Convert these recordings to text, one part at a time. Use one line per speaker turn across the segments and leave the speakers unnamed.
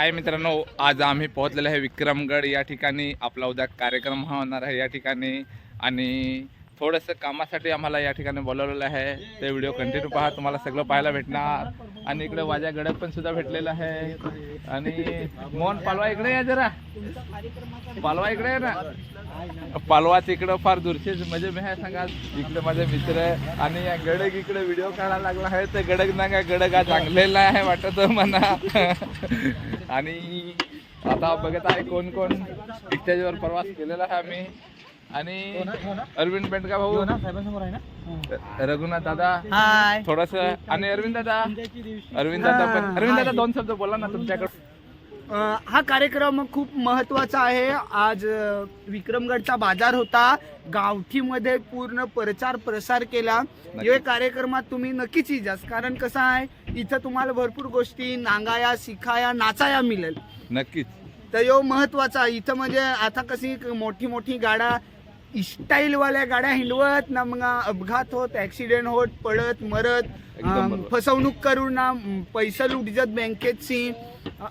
हाय मित्रांनो आज आम्ही पोहोचलेलो आहे विक्रमगड. या ठिकाणी आपला उद्या कार्यक्रम होणार आहे या ठिकाणी. आणि थोडंसं कामासाठी आम्हाला या ठिकाणी बोलवलेलं आहे. ते व्हिडिओ कंटिन्यू पहा तुम्हाला सगळं पाहायला भेटणार. आणि इकडे वाजा गडक पण सुद्धा भेटलेला आहे. आणि मोहन पालवा इकडे या जरा. पालवा इकडे आहे ना. पालवा तिकडं फार दूरचे म्हणजे मी हे सांगा इकडे माझे मित्र आहे. आणि या गडक इकडे व्हिडिओ काढायला लागला आहे. तर गडक ना का गडक हा चांगलेला आहे वाटत म्हणा आणि आता बघत आहे कोण कोण. स्टेजवर प्रवास केलेला आहे आम्ही. आणि अरविंद बेंडका भाऊ. रघुनाथ दादा.
हाय.
थोडस आणि अरविंद दादा. अरविंद दादा पण अरविंद दादा दोन शब्द बोला ना तुमच्याकडे.
हा कार्यक्रम खूप महत्त्वाचा आहे. आज विक्रमगडचा बाजार होता. गावठीमध्ये पूर्ण प्रचार प्रसार केला. या कार्यक्रमात तुम्ही नक्कीच इजाच कारण कसं आहे इथं तुम्हाला भरपूर गोष्टी नांगाया शिकाया नाचाया मिळेल.
नक्कीच.
तर यो महत्त्वाचा आहे. इथं म्हणजे आता कशी मोठी मोठी गाड्या स्टाईलवाल्या गाड्या हिंडवत ना मग अपघात होत ऍक्सिडेंट होत पडत मरत. फसवणूक करून ना पैसा लुटजत बँकेची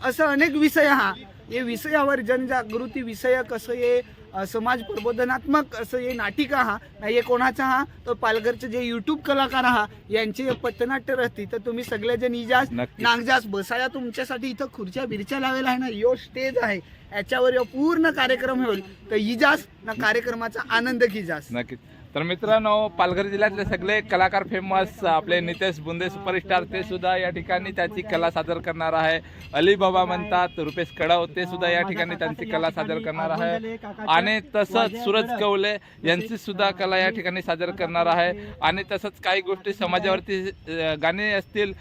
असं अनेक विषय हा हे विषयावर जनजागृती विषय कसं हे समाज प्रबोधनात्मक असं हे नाटिका हा नाही हे कोणाचा हा? तर पालघरचे जे युट्यूब कलाकार हा यांचे पथनाट्य राहते तर तुम्ही सगळेजण इजाज. नागजास बसाया तुमच्यासाठी इथं खुर्च्या बिरच्या लावेला आहे ना यो स्टेज आहे. याच्यावर यो पूर्ण कार्यक्रम होईल. तर इजास ना कार्यक्रमाचा आनंद घिजास
नक्कीच. तर मित्रांनो पालघर जिल्ह्यातले सगळे कलाकार फेमस आपले नितेश बुंदे सुपरस्टार ते सुद्धा या ठिकाणी त्याची कला सादर करणार आहे. अली बाबा म्हणतात रुपेश कडाव ते सुद्धा या ठिकाणी त्यांची कला सादर करणार आहे. आणि तसंच सूरज कवले यांची सुद्धा कला या ठिकाणी सादर करणार आहे. आणि तसंच काही गोष्टी समाजावरती गाणी असतील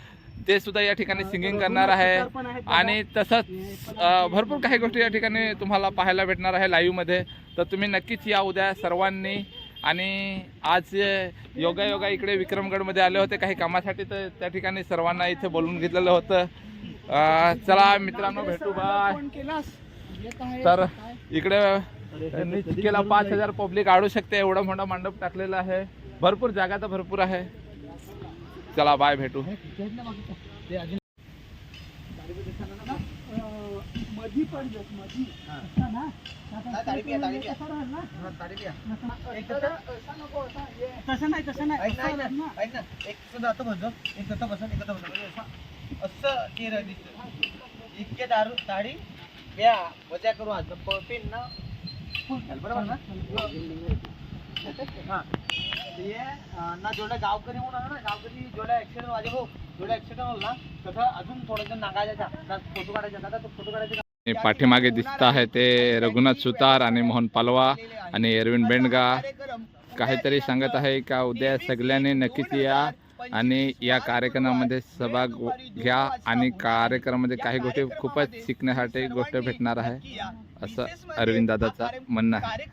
ते सुद्धा या ठिकाणी सिंगिंग करणार आहे. आणि तसंच भरपूर काही गोष्टी या ठिकाणी तुम्हाला पाहायला भेटणार आहे लाईव्हमध्ये तर तुम्ही नक्कीच या उद्या सर्वांनी. आणि आज योगा योगा इकडे विक्रमगडमध्ये आले होते. काही कामासाठी तर त्या ठिकाणी सर्वांना इथे बोलून घेतलेलं होतं. चला मित्रांनो भेटू. बाय. तर इकडे चिकेला पाच हजार पब्लिक आडू शकते एवढा मोठा मंडप टाकलेला आहे. भरपूर जागा तर भरपूर आहे. चला बाय भेटू.
तसं नाही तसं नाही
एक सुद्धा आता बसो एक आता बसा एक आता बसा असं इतके दारू दाढी या मजा करू आज. पेन ना. बरोबर ना हा. तर हे अं, ना जेवढे गावकरी म्हणून आहे ना गावकरी जेवढे ऍक्सिडेंट वाजे हो जेवढे ऍक्सिडेंट होईल ना. तसं अजून थोडं नागायचा ना फोटो काढायचा दादा तो फोटो काढायचा
आणि पाठीमागे दिसत आहे ते रघुनाथ सुतार आणि मोहन पालवा आणि अरविंद बेंडगा. काहीतरी सांगत आहे का? उद्या सगळ्यांनी नक्कीच या. आणि या कार्यक्रमामध्ये सहभाग घ्या आणि कार्यक्रमामध्ये काही गोष्टी खूपच शिकण्यासाठी गोष्ट भेटणार आहे असं अरविंद दादाचं म्हणणं आहे.